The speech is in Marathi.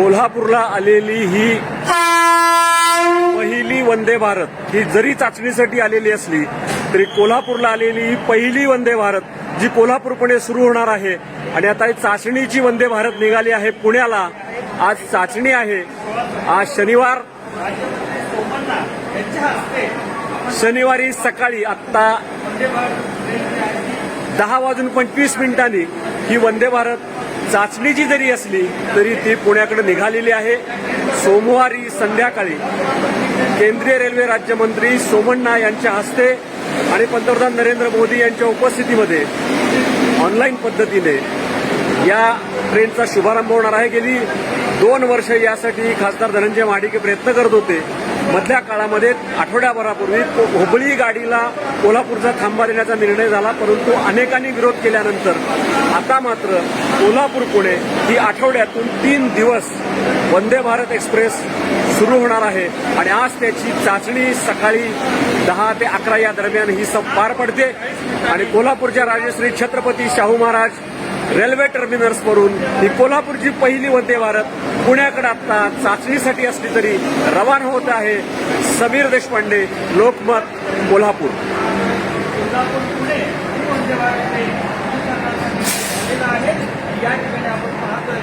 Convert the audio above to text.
कोल्हापूरला आलेली ही पहिली वंदे भारत ही जरी चाचणीसाठी आलेली असली तरी कोल्हापूरला आलेली ही पहिली वंदे भारत जी कोल्हापूरपणे सुरू होणार आहे. आणि आता ही चाचणीची वंदे भारत निघाली आहे पुण्याला. आज चाचणी आहे. आज शनिवार शनिवारी सकाळी आत्ता दहा वाजून पंचवीस मिनिटांनी ही वंदे भारत चाचणीची जरी असली तरी ती पुण्याकडे निघालेली आहे. सोमवारी संध्याकाळी केंद्रीय रेल्वे राज्यमंत्री सोमण्णा यांच्या हस्ते आणि पंतप्रधान नरेंद्र मोदी यांच्या उपस्थितीमध्ये ऑनलाईन पद्धतीने या ट्रेनचा शुभारंभ होणार आहे. गेली दोन वर्ष यासाठी खासदार धनंजय महाडिके प्रयत्न करत होते. मधल्या काळामध्ये आठवड्याभरापूर्वी हुबळी गाडीला कोल्हापूरचा थांबा देण्याचा निर्णय झाला परंतु अनेकांनी विरोध केल्यानंतर आता मात्र कोल्हापूर पुणे ही आठवड्यातून तीन दिवस वंदे भारत एक्सप्रेस सुरू होणार आहे आणि आज त्याची चाचणी सकाळी दहा ते अकरा या दरम्यान ही सब पार पडते. आणि कोल्हापूरच्या राजश्री छत्रपती शाहू महाराज रेल्वे टर्मिनल्सवरून ही कोल्हापूरची पहिली वंदे भारत पुण्याकडे आता चाचणीसाठी असली तरी रवाना होत आहे. समीर देशपांडे लोकमत कोल्हापूर. या ठिकाणी आपण पाहतोय